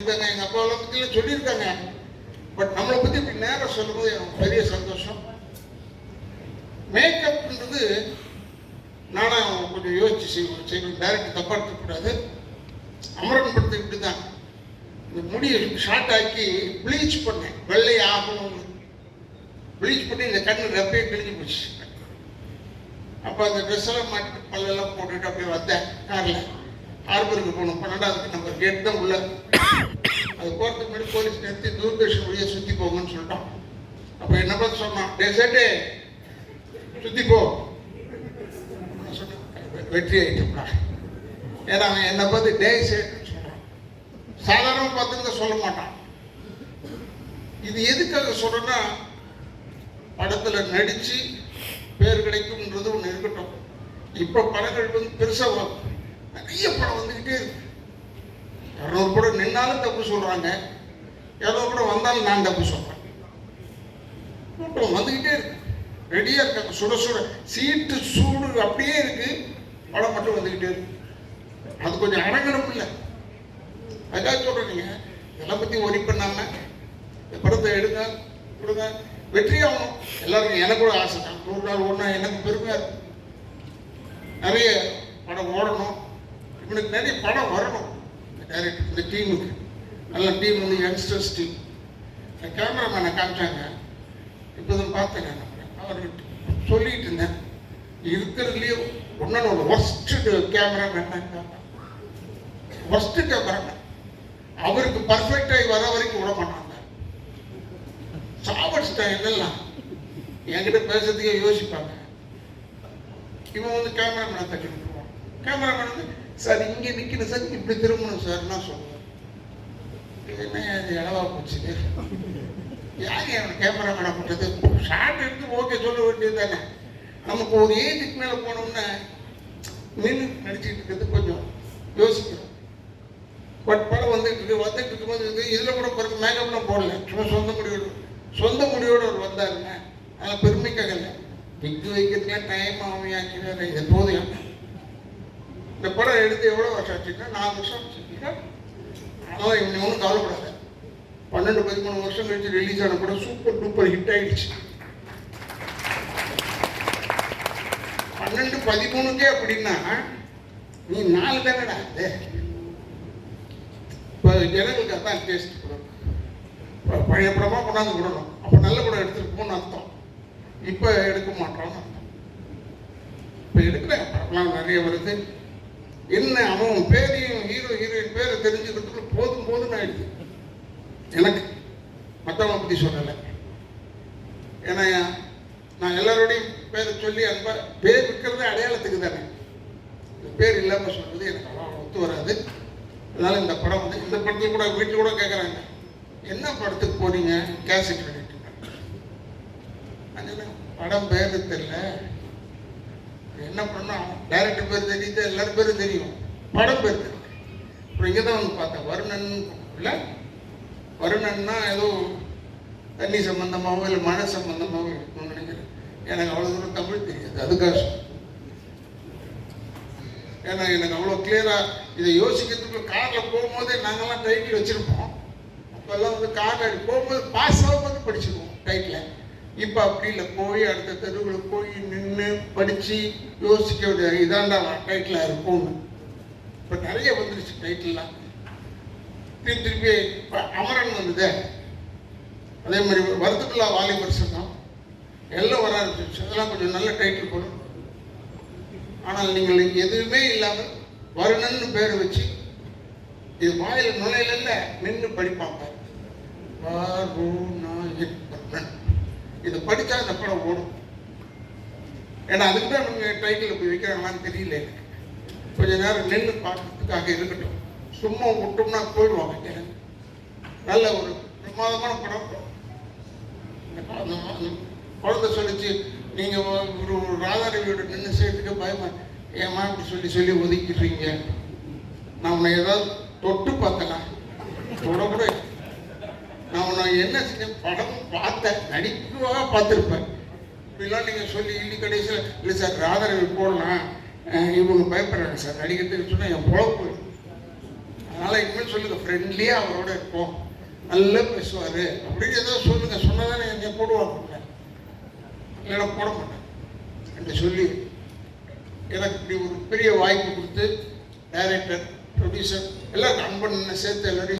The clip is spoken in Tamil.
இருக்காங்க. எங்கள் அப்பாவெல்லாம் பற்றிலாம் சொல்லியிருக்காங்க. பட் நம்மளை பற்றி இப்படி நேரம் சொல்லும்போது எனக்கு பெரிய சந்தோஷம். மேக்கப்ன்றது நானும் கொஞ்சம் யோசிச்சு செய்வோம் செய்வோம் டைரக்ட் தப்பா எடுத்துக்கூடாது. அமரன் படத்துக்கு இப்படி தான் இந்த முடியை ஷார்ட் ஆக்கி ப்ளீச் பண்ணேன். வெள்ளை ஆகணும்னு ப்ளீச் பண்ணி இந்த கண்ணு ரெப்பையே கிழிஞ்சு போச்சு. அப்போ அந்த ட்ரெஸ்ஸெல்லாம் மாட்டி பல்லெல்லாம் போட்டுட்டு அப்படியே வந்தேன். காரில். ஹார்பருக்கு போகணும். பன்னெண்டாவது நம்பர் கேட் தான் உள்ள. அது போகிறதுக்கு முன்னாடி போலீஸ் நிறுத்தி தூர்தர்ஷன் வழியை சுற்றி போங்கன்னு சொல்லிட்டோம். அப்போ என்ன பார்த்து சொன்னான்? டே சேட்டே சுற்றி போ. வெற்றி ஆகிட்டோம்டா ஏன்னா அவன் என்னை பார்த்து டே சேட்டுன்னு சொல்கிறான் சாதாரணமாக பார்த்துருந்தா சொல்ல மாட்டான். இது எதுக்காக சொல்கிறேன்னா படத்தில் நடித்து பேர் கிடைக்கும்ன்றது ஒன்று இருக்கட்டும். இப்போ படங்கள் வந்து பெருசாக நிறைய படம் வந்துக்கிட்டே இருக்கு. இரநூறு கூட நின்னாலும் தப்பு சொல்கிறாங்க ஏதோ கூட வந்தாலும் நான் தப்பு சொல்கிறேன் கூட்டம் வந்துக்கிட்டே இருக்கு. ரெடியாக இருக்காங்க. சுட சுட சீட்டு சூடு அப்படியே இருக்கு. படம் மட்டும் வந்துக்கிட்டே இருக்கு. அது கொஞ்சம் அடங்கணும் இல்லை. அதுக்காக சொல்கிறீங்க நீங்கள் இதெல்லாம் பற்றி ஒரி பண்ணாமல் இந்த படத்தை எடுங்க கொடுங்க. வெற்றி ஆகணும். எல்லாருக்கும் எனக்கு கூட ஆசை தான். நூறு நாள் ஒன்றா எனக்கு பெருமையாக இருக்கும். நிறைய படம் ஓடணும். இவனுக்கு நிறைய படம் வரணும். இந்த டைரக்டர் இந்த டீமுக்கு நல்ல டீம் வந்து யங்ஸ்டர்ஸ் டீம் இந்த கேமராமேனை காமிச்சாங்க. இப்போதான் பார்த்தேங்க பார்த்தேன் நான். சொல்லிட்டு இருந்தேன் இருக்கிறதுலேயே ஒன்று ஒன்று ஒர்ஸ்ட்டு வேண்டாங்க ஒர்ஸ்ட்டு கேமரா அவருக்கு பர்ஃபெக்டாகி வர வரைக்கும் விட மாட்டாங்க சாவடிச்சிட்டாங்க என்னெல்லாம்? என்கிட்ட பேசுறதுக்கே யோசிப்பாங்க. இவன் வந்து கேமராமேனை தட்டி விட்டுருவான் கேமராமேன் வந்து சார் இங்கே நிற்கணும் சார். இப்படி திரும்பணும் சார்னா சொல்லுவேன் என்ன இது இளவா போச்சு? யார் என் கேமராமேனை பண்ணுறது ஷார்ட் எடுத்து ஓகே சொல்ல வேண்டியது தானே நமக்கு ஒரு ஏஜுக்கு மேலே போனோம்னா நின்று நடிச்சிட்டு இருக்கிறது கொஞ்சம் யோசிக்கிறோம். பட் படம் வந்துட்டு இருக்கு வந்துட்டு இருக்கும்போது இது இதில் கூட பிறகு மேக்கப்லாம் போடல. சும்மா சொந்த முடிவோடு சொந்த முடிவோடு அவர் வந்தாருங்க. அதில் பெருமைக்காக இல்லை. விக்கு வைக்கிறதுக்குலாம் டைம் ஆகும் வேற. இது போதும் இந்த படம் எடுத்து எவ்வளோ வருஷம் ஆச்சுன்னா நாலு வருஷம் ஆச்சுங்களா அதனால் இவனை ஒன்றும் கவலைப்படாத பன்னெண்டு பதிமூணு வருஷம் கழிச்சு ரிலீஸ் ஆன படம் சூப்பர் டூப்பர் ஹிட் ஆயிடுச்சு. பன்னெண்டு பதிமூணுக்கே அப்படின்னா நீ நாலு தானடா அது? இப்போ ஜனங்களுக்கு அதான் டேஸ்ட் இப்போ பழைய படமாக கொண்டாந்து விடணும். அப்போ நல்ல படம் எடுத்துருப்போம்னு அர்த்தம். இப்போ எடுக்க மாட்டோம்னு அர்த்தம். இப்போ எடுக்கிற படம்லாம் நிறைய வருது. என்ன அவன் பேரையும் ஹீரோ ஹீரோயின் பேரை தெரிஞ்சுக்கிறதுக்கு போதும் போதும் ஆயிடுது எனக்கு மற்றவங்க பற்றி சொல்லலை. ஏன்னா நான் எல்லாரோடையும் பேரை சொல்லி அன்பா பேர் இருக்கிறதே அடையாளத்துக்கு தானே. இந்த பேர் இல்லாமல் சொல்றது எனக்கு அவ்வளோ ஒத்து வராது. அதனால இந்த படம் வந்து இந்த படத்தில் கூட வீட்டில் கூட கேட்குறாங்க என்ன படத்துக்கு போறீங்க கேசட் வெளியிட்டு படம் பேர் தெரியல. என்ன பண்ணோம்? டைரக்டர் பேர் தெரியுது? எல்லாரும் பேரும் தெரியும். படம் பேர் தெரியும். அப்புறம் இங்கே தான் வந்து பார்த்தேன். வருணன் இல்லை? வருணன்னா ஏதோ தண்ணி சம்பந்தமாகவோ இல்லை மழை சம்பந்தமாகவோ இருக்கும்னு நினைக்கிறேன். எனக்கு அவ்வளோ தூரம் தமிழ் தெரியாது. அதுக்காக கஷ்டம் ஏன்னா எனக்கு அவ்வளோ கிளியராக இதை யோசிக்கிறதுக்கு காரில் போகும்போதே நாங்கள்லாம் டைட்டில் வச்சுருப்போம். அப்போல்லாம் வந்து காரில் போகும்போது பாஸ் ஆகும்போது படிச்சிருவோம் டைட்டில் இப்போ அப்படி இல்லை போய் அடுத்த தெருவில் போய் நின்று படித்து யோசிக்க வேண்டிய இதாண்டா டைட்டிலாக இருக்கும்னு. இப்போ நிறைய வந்துருச்சு டைட்டில்லாம் திருப்பி திருப்பி இப்போ அமரன் வந்ததே. அதே மாதிரி வருத்தக்குள்ளா வாலிபர் சங்கம் எல்லாம் வர ஆரம்பிச்சிருச்சு. அதெல்லாம் கொஞ்சம் நல்ல டைட்டில் போடும். ஆனால் நீங்கள் எதுவுமே இல்லாமல் வருணன்னு பேர் வச்சு இது வாயில் நுழையில நின்று படிப்பாங்க. வருணா இதை படித்தா இந்த படம் ஓடும். ஏன்னா அதுக்கு தான் இவங்க டைட்டில் போய் வைக்கிறாங்களான்னு தெரியல எனக்கு. கொஞ்ச நேரம் நின்று பார்க்கறதுக்காக இருக்கட்டும். சும்மா விட்டோம்னா போயிடுவாங்க நல்ல ஒரு பிரமாதமான படம். இந்த குழந்தை சொல்லிச்சு நீங்கள் ஒரு ராதாரவியோட நின்று செய்யறதுக்கு பயமா ஏமா இப்படி சொல்லி சொல்லி ஒதுக்கிடுறீங்க. நான் உன்னை ஏதாவது தொட்டு பார்த்தனா? தொட கூட நான் என்ன செஞ்சேன் படம் பார்த்தேன் நடிப்பாக பார்த்துருப்பேன். இப்படிலாம் நீங்கள் சொல்லி இல்லி கடைசியில் இல்லை சார் ராதரவி போடலாம். இவங்க பயப்படுறாங்க சார். நடிக்கிறதுக்கு சொன்னால் என் பொழப்பு அதனால் இனிமேல் சொல்லுங்கள் ஃப்ரெண்ட்லியாக அவரோட இருப்போம். நல்லா பேசுவார். அப்படின்னு ஏதோ சொல்லுங்கள் சொன்னால் என் என்னை போடுவாங்க. இல்லைன்னா போட மாட்டேன் என்று சொல்லி எனக்கு இப்படி ஒரு பெரிய வாய்ப்பு கொடுத்து டைரக்டர் ப்ரொடியூசர் எல்லாம் அன்பன் சேர்த்து எல்லாரையும்